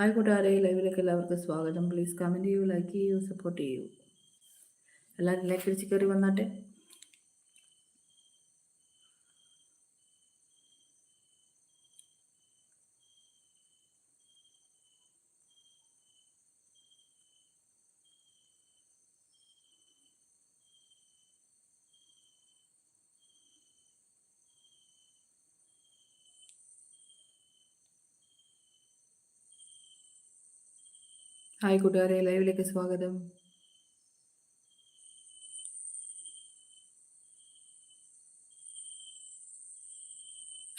Hi കൂട്ടുകാരെ ലൈവിലേക്ക് എല്ലാവർക്കും സ്വാഗതം. പ്ലീസ് കമന്റ് ചെയ്യൂ ലൈക്ക് ചെയ്യൂ സപ്പോർട്ട് ചെയ്യൂ. എല്ലാവരും ലൈക്ക് അടിച്ച് കയറി വന്നാട്ടെ. ഹായ് കൂട്ടുകാരെ ലൈവിലേക്ക് സ്വാഗതം.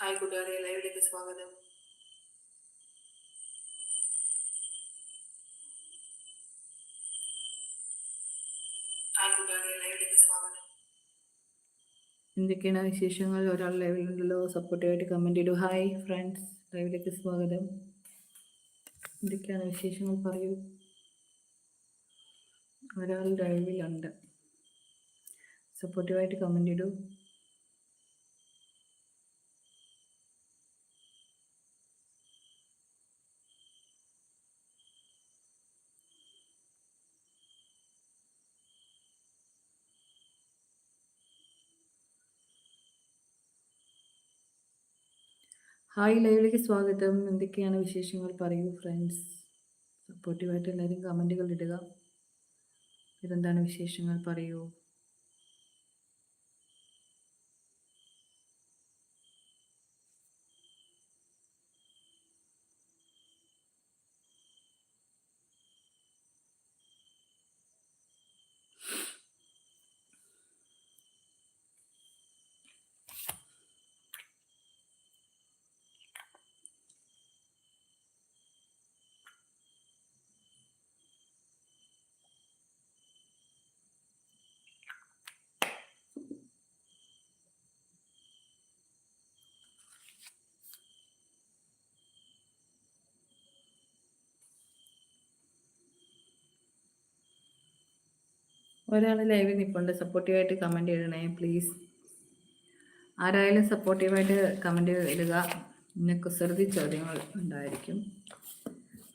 ഹായ് കൂട്ടുകാരെ ലൈവിലേക്ക് സ്വാഗതം. ഹായ് ലൈവിലേക്ക് സ്വാഗതം. എന്തൊക്കെയാണ് വിശേഷങ്ങൾ? ഒരാൾ ലൈവിലുണ്ടല്ലോ സപ്പോർട്ടീവായിട്ട് കമന്റ് ചെയ്തു ഹായ് ഫ്രണ്ട്സ് ലൈവിലേക്ക് സ്വാഗതം. എന്തൊക്കെയാണ് വിശേഷങ്ങൾ? പറയൂ. ഒരാൾ ലൈവിലുണ്ട് സപ്പോർട്ടീവായിട്ട് കമന്റ് ഇടൂ. ഹായ് ലൈവിലേക്ക് സ്വാഗതം. എന്തൊക്കെയാണ് വിശേഷങ്ങൾ? പറയൂ ഫ്രണ്ട്സ് സപ്പോർട്ടീവായിട്ട് എല്ലാവരും കമന്റുകൾ ഇടുക. ഇതെന്താണ് വിശേഷങ്ങൾ? പറയൂ. ഒരാൾ ലൈവിൽ നിൽപ്പുണ്ട് സപ്പോർട്ടീവായിട്ട് കമന്റ് ഇടണേ പ്ലീസ് ആരായാലും സപ്പോർട്ടീവായിട്ട് കമന്റ് ഇടുക. പിന്നെ കുസൃതി ചോദ്യങ്ങൾ ഉണ്ടായിരിക്കും.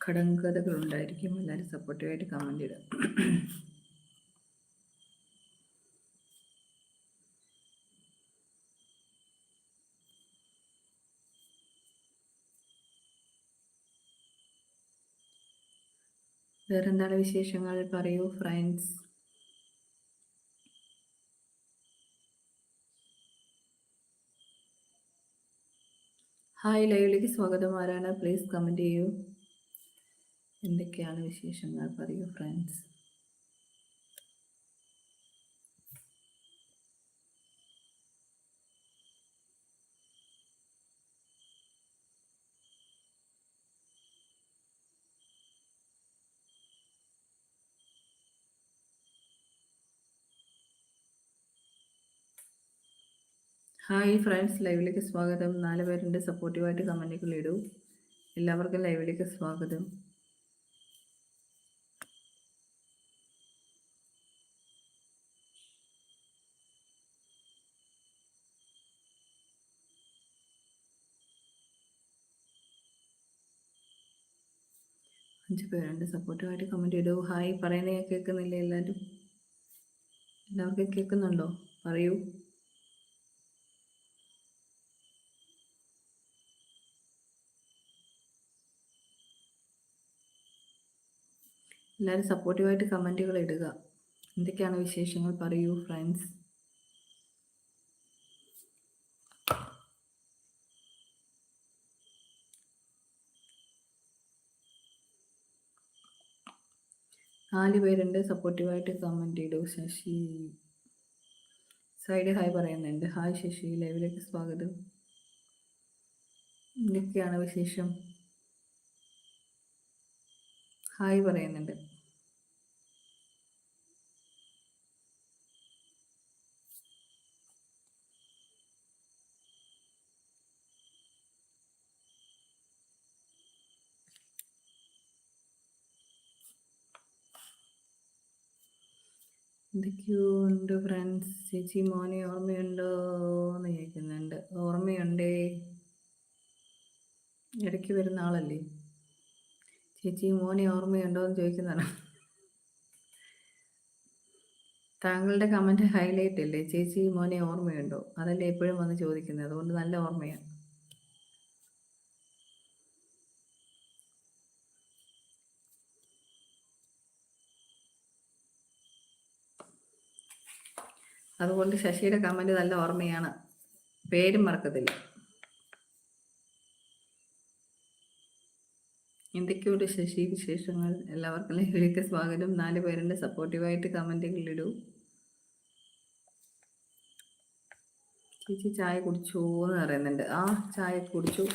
കടങ്കഥകൾ ഉണ്ടായിരിക്കും. എല്ലാവരും സപ്പോർട്ടീവായിട്ട് കമന്റ് ഇടുക. വേറെന്താണ് വിശേഷങ്ങൾ? പറയൂ ഫ്രണ്ട്സ് ഹായ് ലൈവിലേക്ക് സ്വാഗതം. ആരാണ്? പ്ലീസ് കമന്റ് ചെയ്യൂ. എന്തൊക്കെയാണ് വിശേഷങ്ങൾ? പറയൂ ഫ്രണ്ട്സ് ഹായ് ഫ്രണ്ട്സ് ലൈവിലേക്ക് സ്വാഗതം. നാല് പേരുണ്ട് സപ്പോർട്ടീവായിട്ട് കമന്റുകൾ ഇടൂ. എല്ലാവർക്കും ലൈവിലേക്ക് സ്വാഗതം. അഞ്ച് പേരുണ്ട് സപ്പോർട്ടീവായിട്ട് കമന്റ് ഇടൂ. ഹായ് പറയുന്നത് കേൾക്കുന്നില്ല എല്ലാവരും എല്ലാവർക്കും കേൾക്കുന്നുണ്ടോ? പറയൂ. എല്ലാവരും സപ്പോർട്ടീവായിട്ട് കമന്റുകൾ ഇടുക. എന്തൊക്കെയാണ് വിശേഷങ്ങൾ? പറയൂ ഫ്രണ്ട്സ് നാല് പേരുണ്ട് സപ്പോർട്ടീവായിട്ട് കമന്റ് ഇടൂ. ശശി സൈഡ് ഹായ് പറയുന്നുണ്ട്. ഹായ് ശശി ലൈവിലേക്ക് സ്വാഗതം. എന്തൊക്കെയാണ് വിശേഷം? ഹായ് പറയുന്നുണ്ട്. എന്തൊക്കെയോ ഉണ്ട് ഫ്രണ്ട്സ് ചേച്ചി മോനെ ഓർമ്മയുണ്ടോ എന്ന് ചോദിക്കുന്നുണ്ട്. ഓർമ്മയുണ്ടേ? ഇടയ്ക്ക് വരുന്ന ആളല്ലേ? ചേച്ചി മോനെ ഓർമ്മയുണ്ടോ എന്ന് ചോദിക്കുന്നതാണ്. താങ്കളുടെ കമന്റ് ഹൈലൈറ്റ് അല്ലേ? ചേച്ചി മോനെ ഓർമ്മയുണ്ടോ? അതല്ലേ എപ്പോഴും വന്ന് ചോദിക്കുന്നത്. അതുകൊണ്ട് നല്ല ഓർമ്മയാണ്. അതുകൊണ്ട് ശശിയുടെ കമന്റ് നല്ല ഓർമ്മയാണ്. പേരും മറക്കത്തില്ല. എന്തൊക്കെയുണ്ട് ശശി വിശേഷങ്ങൾ? എല്ലാവർക്കും ലൈവിലേക്ക് സ്വാഗതം. നാല് പേരുണ്ട് സപ്പോർട്ടീവായിട്ട് കമന്റുകൾ ഇടൂ. ചേച്ചി ചായ കുടിച്ചു എന്ന് പറയുന്നുണ്ട്. ആ ചായ കുടിച്ചു.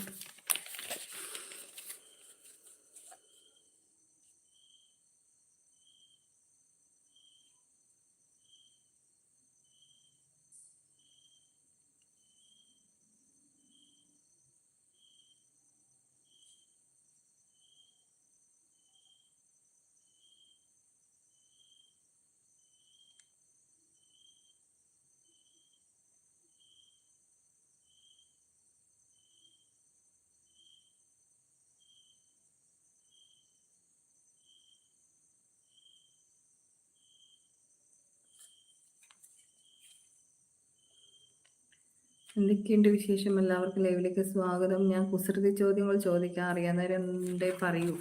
എന്തൊക്കെയുണ്ട് വിശേഷം? എല്ലാവർക്കും ലൈവിലേക്ക് സ്വാഗതം. ഞാൻ കുസൃതി ചോദ്യങ്ങൾ ചോദിക്കാൻ അറിയാവുന്നവരുണ്ടെ പറയൂ.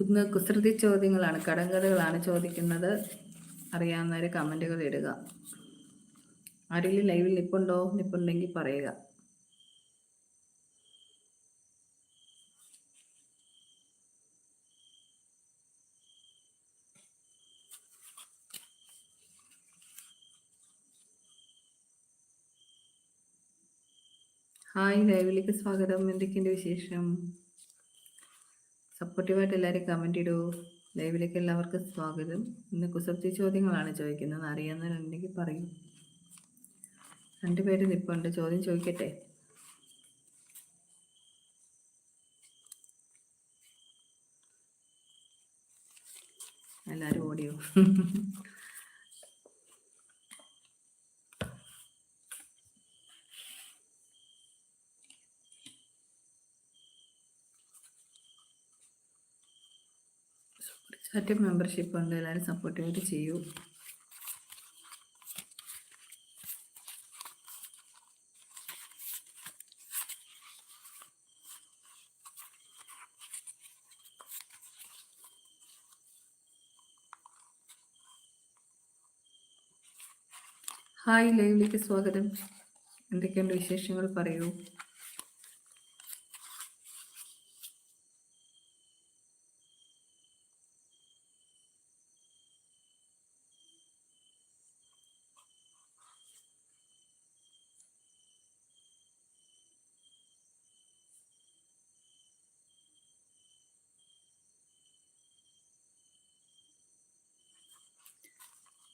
കുന്ന് കുസൃതി ചോദ്യങ്ങളാണ് കടങ്കഥകളാണ് ചോദിക്കുന്നത്. അറിയാവുന്നവർ കമന്റുകൾ ഇടുക. ആരെങ്കിലും ലൈവിൽ നിപ്പുണ്ടോ? നിപ്പുണ്ടെങ്കിൽ പറയുക. ഹായ് ലൈവിലേക്ക് സ്വാഗതം. എന്തൊക്കെയുണ്ട് വിശേഷം? സപ്പോർട്ടീവായിട്ട് എല്ലാവരും കമന്റ് ഇടൂ. ലൈവിലേക്ക് എല്ലാവർക്കും സ്വാഗതം. ഇന്ന് കുസൃതി ചോദ്യങ്ങളാണ് ചോദിക്കുന്നത്. അറിയാവുന്നവരുണ്ടെങ്കിൽ പറയൂ. രണ്ടുപേര് നിപ്പുണ്ട് ചോദ്യം ചോദിക്കട്ടെ? എല്ലാവരും ഓടിയോ? ചാറ്റ് മെമ്പർഷിപ്പ് ഉണ്ട്. എല്ലാവരും സപ്പോർട്ടായിട്ട് ചെയ്യൂ. ഹായ് ലൈവിലേക്ക് സ്വാഗതം. എന്തൊക്കെയുണ്ട് വിശേഷങ്ങൾ? പറയൂ.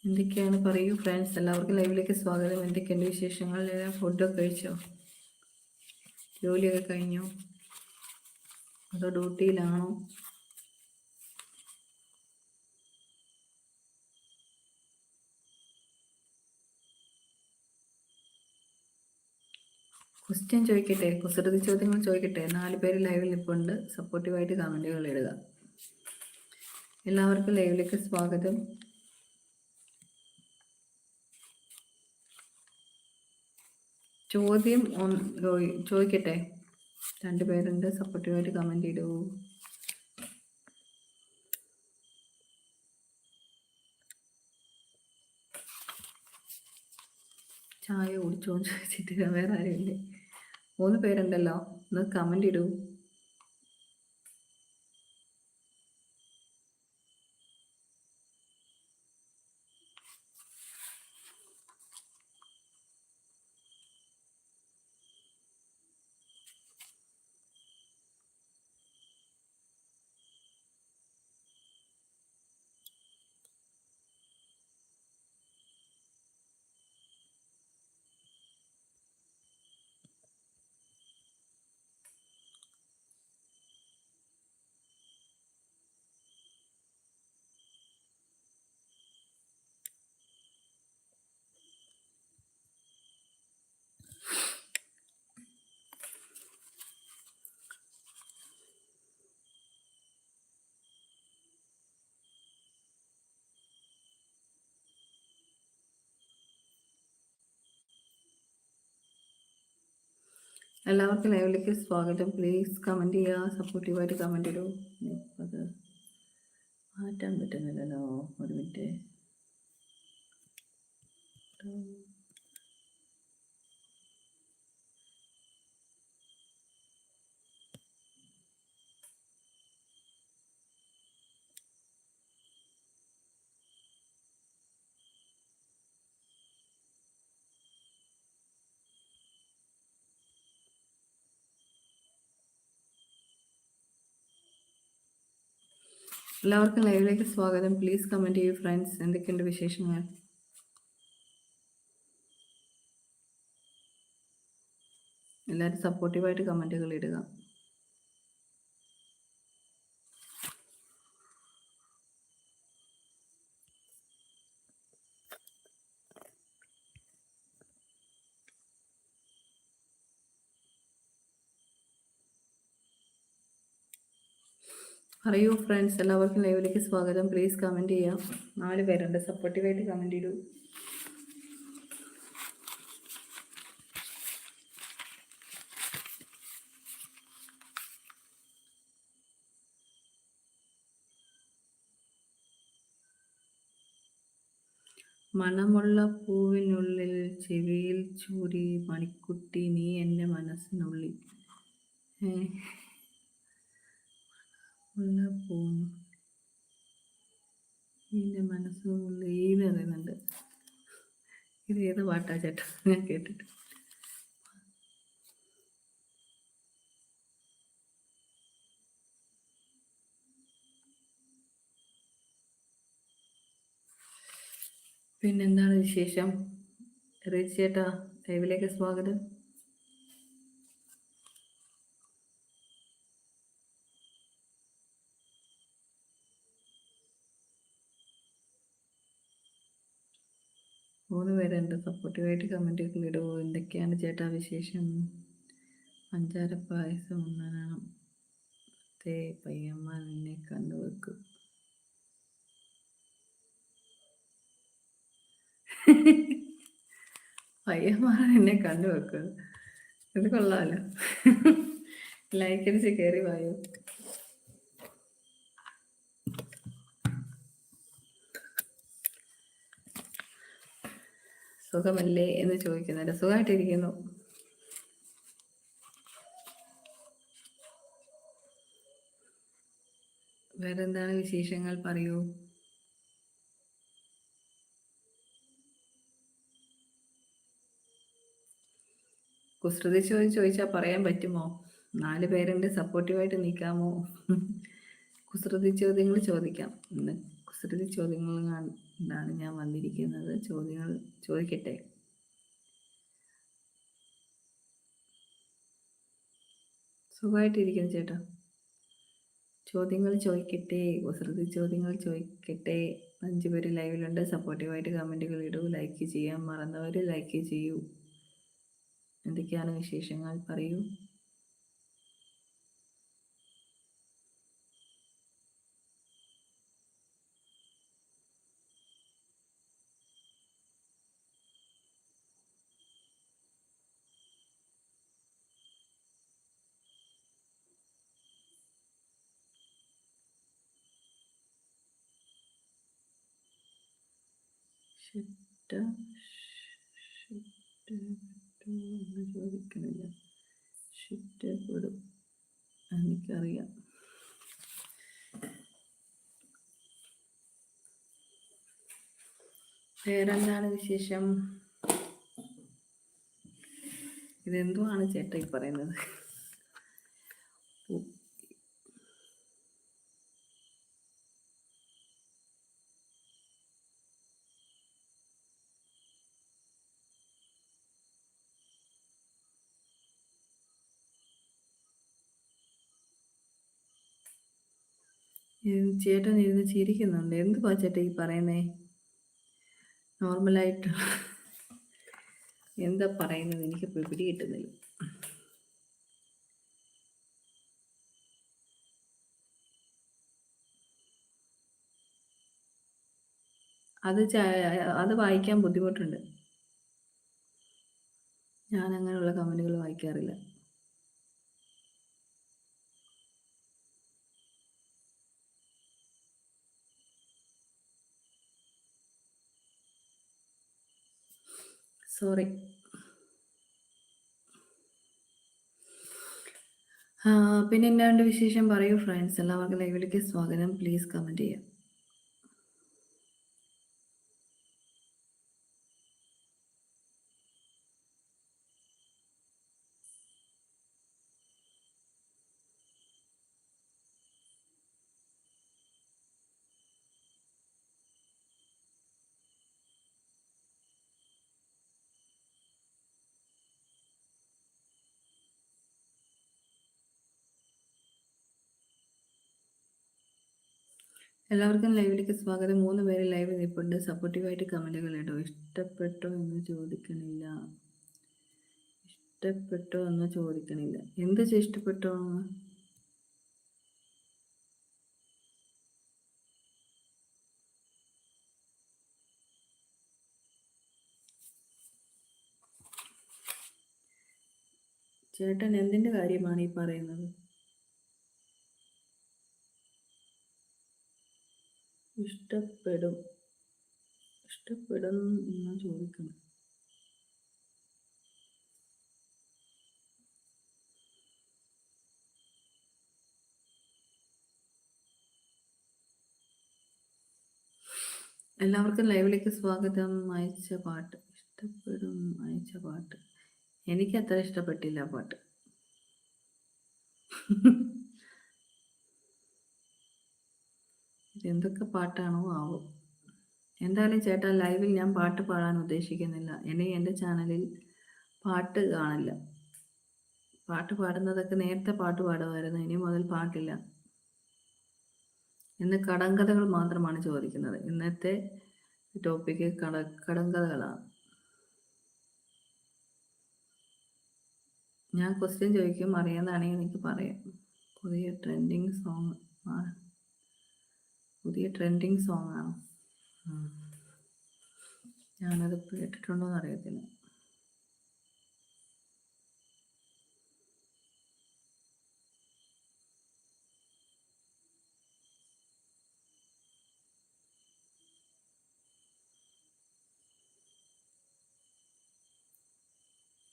എന്തൊക്കെയാണ്? പറയൂ ഫ്രണ്ട്സ് എല്ലാവർക്കും ലൈവിലേക്ക് സ്വാഗതം. എന്തൊക്കെയുണ്ട് വിശേഷങ്ങൾ? ഫുഡൊക്കെ കഴിച്ചോ? ജോലിയൊക്കെ കഴിഞ്ഞോ? അതോ ഡ്യൂട്ടിയിലാണോ? ക്വസ്റ്റ്യൻ ചോദിക്കട്ടെ? കുസൃതി ചോദ്യങ്ങൾ ചോദിക്കട്ടെ? നാല് പേര് ലൈവിൽ ഉണ്ട് സപ്പോർട്ടീവായിട്ട് കമന്റുകൾ ഇടുക. എല്ലാവർക്കും ലൈവിലേക്ക് സ്വാഗതം. ചോദ്യം ചോദിക്കട്ടെ? രണ്ടുപേരുണ്ട് സപ്പോർട്ടീവായിട്ട് കമന്റ് ഇടൂ. ചായ കുടിച്ചോ എന്ന് ചോദിച്ചിട്ട് വേറെ ആരുമില്ലേ. മൂന്ന് പേരുണ്ടല്ലോ. ഒന്ന് കമന്റ് ഇടൂ. എല്ലാവർക്കും ലൈവിലേക്ക് സ്വാഗതം. പ്ലീസ് കമന്റ് ചെയ്യുക സപ്പോർട്ടീവായിട്ട് കമന്റ് ഇടൂ. അത് മാറ്റാൻ പറ്റുന്നില്ലല്ലോ. ഒരു മിനിറ്റ്. എല്ലാവർക്കും ലൈവിലേക്ക് സ്വാഗതം. പ്ലീസ് കമന്റ് ചെയ്യൂ ഫ്രണ്ട്സ് എന്തൊക്കെയുണ്ട് വിശേഷങ്ങൾ? എല്ലാവരും സപ്പോർട്ടീവായിട്ട് കമന്റുകൾ ഇടുക. പറയൂ ഫ്രണ്ട്സ് എല്ലാവർക്കും ലൈവിലേക്ക് സ്വാഗതം. പ്ലീസ് കമന്റ് ചെയ്യാം. നാല് പേരുണ്ട്. സപ്പോർട്ടീവായിട്ട് കമന്റ് ചെയ്യൂ മണമുള്ള പൂവിനുള്ളിൽ ചെവിയിൽ ചൂരി മണിക്കുട്ടി നീ എന്റെ മനസ്സിനുള്ളിൽ. ഉള്ള പൂവ് എന്റെ ഉള്ളേന്ന് അറിയുന്നുണ്ട് ഇത് ഏത് പാട്ടാ ചേട്ടാ? ഞാൻ കേട്ടിട്ട്. പിന്നെന്താണ് വിശേഷം? റീച്ച് ചേട്ടാ ലൈവിലേക്ക് സ്വാഗതം മൂന്ന് പേരുണ്ട് സപ്പോർട്ടീവായിട്ട് കമന്റുകൾ ഇടുമോ എന്തൊക്കെയാണ് ചേട്ടാ വിശേഷം? പഞ്ചാര പായസം ഒന്നാണ് തേ പയ്യമ്മ നിന്നെ കണ്ടുവെക്കും പയ്യന്മാർ എന്നെ കണ്ടു വെക്കും. ഇത് കൊള്ളാലോ. ലൈക്കടിച്ച് കയറി വായോ? സുഖമല്ലേ എന്ന് ചോദിക്കുന്നുണ്ട് സുഖമായിട്ടിരിക്കുന്നു. വേറെന്താണ് വിശേഷങ്ങൾ? പറയൂ. കുസൃതി ചോദ്യം ചോദിച്ചാൽ പറയാൻ പറ്റുമോ? നാല് പേരുണ്ട് സപ്പോർട്ടീവായിട്ട് നിൽക്കാമോ? കുസൃതി ചോദ്യങ്ങൾ ചോദിക്കാം. കുസൃതി ചോദ്യങ്ങൾ കൊണ്ടാണ് ഞാൻ വന്നിരിക്കുന്നത്. ചോദ്യങ്ങൾ ചോദിക്കട്ടെ? സുഖമായിട്ടിരിക്കുന്നു ചേട്ടാ. ചോദ്യങ്ങൾ ചോദിക്കട്ടെ? കുസൃതി ചോദ്യങ്ങൾ ചോദിക്കട്ടെ? അഞ്ച് പേര് ലൈവിലുണ്ട്. സപ്പോർട്ടീവായിട്ട് കമന്റുകൾ ഇടൂ. ലൈക്ക് ചെയ്യാൻ മറന്നവർ ലൈക്ക് ചെയ്യൂ. എന്തൊക്കെയാണ് വിശേഷങ്ങൾ? പറയൂ. ഷിട്ട ഷിട്ട എന്ന് ചോദിക്കണില്ല. ഷിറ്റപ്പെടും എനിക്കറിയാം. വേറെന്താണ് വിശേഷം? ഇതെന്തുവാണ് ചേട്ടാ ഈ പറയുന്നത്? ചേട്ടൻ ഇരുന്ന് ചിരിക്കുന്നുണ്ട്. എന്ത് ചേട്ടാ ഈ പറയുന്നേ? നോർമലായിട്ട്. എന്താ പറയുന്നത് എനിക്ക് പിടി കിട്ടുന്നില്ല. അത് അത് വായിക്കാൻ ബുദ്ധിമുട്ടുണ്ട്. ഞാൻ അങ്ങനെയുള്ള കമന്റുകൾ വായിക്കാറില്ല. സോറി. പിന്നെ എന്നാണ്ട് വിശേഷം? പറയൂ ഫ്രണ്ട്സ് എല്ലാവർക്കും ലൈവിലേക്ക് സ്വാഗതം. പ്ലീസ് കമന്റ് ചെയ്യാം എല്ലാവർക്കും ലൈവിലേക്ക് സ്വാഗതം. മൂന്ന് പേര് ലൈവ് നിൽപ്പുണ്ട്. സപ്പോർട്ടീവായിട്ട് കമന്റുകൾ ഇടോ. ഇഷ്ടപ്പെട്ടോ എന്ന് ചോദിക്കണില്ല. ഇഷ്ടപ്പെട്ടോ എന്ന് ചോദിക്കണില്ല. എന്ത് ഇഷ്ടപ്പെട്ടോ? ചേട്ടൻ എന്തിന്റെ കാര്യമാണ് ഈ പറയുന്നത്? ഇഷ്ടപ്പെടും. ഇഷ്ടപ്പെടും എന്ന് ചോദിക്കണം എല്ലാവർക്കും ലൈവിലേക്ക് സ്വാഗതം. അയച്ച പാട്ട്. ഇഷ്ടപ്പെടും അയച്ച പാട്ട്. എനിക്ക് അത്ര ഇഷ്ടപ്പെട്ടില്ല പാട്ട്. എന്തൊക്കെ പാട്ടാണോ ആവും. എന്തായാലും ചേട്ടാ ലൈവിൽ ഞാൻ പാട്ട് പാടാൻ ഉദ്ദേശിക്കുന്നില്ല. ഇനി എന്റെ ചാനലിൽ പാട്ട് കാണില്ല. പാട്ട് പാടുന്നതൊക്കെ നേരത്തെ പാട്ട് പാടുമായിരുന്നു. ഇനി മുതൽ പാട്ടില്ല. ഇന്ന് കടങ്കഥകൾ മാത്രമാണ് ചോദിക്കുന്നത്. ഇന്നത്തെ ടോപ്പിക്ക് കട കടങ്കഥകളാണ്. ഞാൻ ക്വസ്റ്റ്യൻ ചോദിക്കും. അറിയാതാണെങ്കിൽ എനിക്ക് പറയാം. പുതിയ ട്രെൻഡിങ് സോങ് പുതിയ ട്രെൻഡിങ് സോങ് ആണ്. ഞാനത് കേട്ടിട്ടുണ്ടോ എന്ന് അറിയത്തില്ല.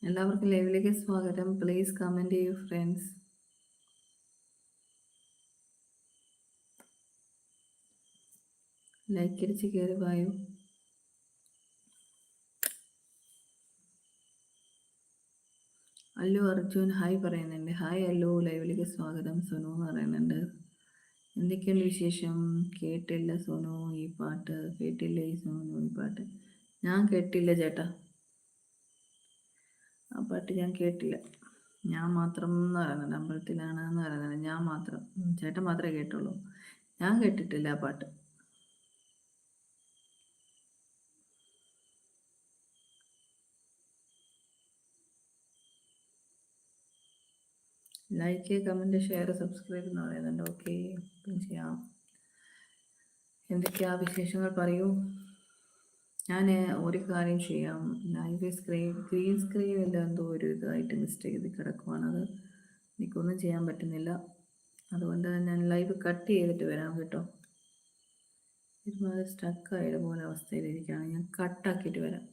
എല്ലാവർക്കും ലൈവിലേക്ക് സ്വാഗതം. പ്ലീസ് കമന്റ് ചെയ്യൂ ഫ്രണ്ട്സ് ലൈക്ക് അടിച്ച് കയറി വായു. അല്ലു അർജുൻ ഹായ് പറയുന്നുണ്ട്. ഹായ് അല്ലു ലൈവിലേക്ക് സ്വാഗതം. സുനു എന്ന് പറയുന്നുണ്ട്. എന്തൊക്കെയുണ്ട് വിശേഷം? കേട്ടില്ല സോനു ഈ പാട്ട്. കേട്ടില്ല ഈ സോനു ഈ പാട്ട്. ഞാൻ കേട്ടില്ല ചേട്ടാ. ആ പാട്ട് ഞാൻ കേട്ടില്ല. ഞാൻ മാത്രം എന്ന് പറയുന്നുണ്ട്. അമ്പലത്തിലാണ് എന്ന് പറയുന്നുണ്ട്. ഞാൻ മാത്രം. ചേട്ടൻ മാത്രമേ കേട്ടുള്ളൂ. ഞാൻ കേട്ടിട്ടില്ല ആ പാട്ട്. ലൈക്ക് കമന്റ് ഷെയർ സബ്സ്ക്രൈബ് എന്ന് പറയുന്നുണ്ട്. ഓക്കെ ചെയ്യാം. എന്തൊക്കെയാ വിശേഷങ്ങൾ പറയൂ? ഞാൻ ഒരു കാര്യം ചെയ്യാം. ലൈവ് സ്ക്രീൻ ഗ്രീൻ സ്ക്രീൻ സ്ക്രീനിൽ എന്തോ ഒരു ഇതായിട്ട് മിസ്റ്റേക്ക് ചെയ്ത് കിടക്കുവാണ്. അത് എനിക്കൊന്നും ചെയ്യാൻ പറ്റുന്നില്ല. അതുകൊണ്ട് ഞാൻ ലൈവ് കട്ട് ചെയ്തിട്ട് വരാം കേട്ടോ. ഒരുമാതിരി സ്റ്റക്കായ പോലെ അവസ്ഥയിലിരിക്കുകയാണ്. ഞാൻ കട്ടാക്കിയിട്ട് വരാം.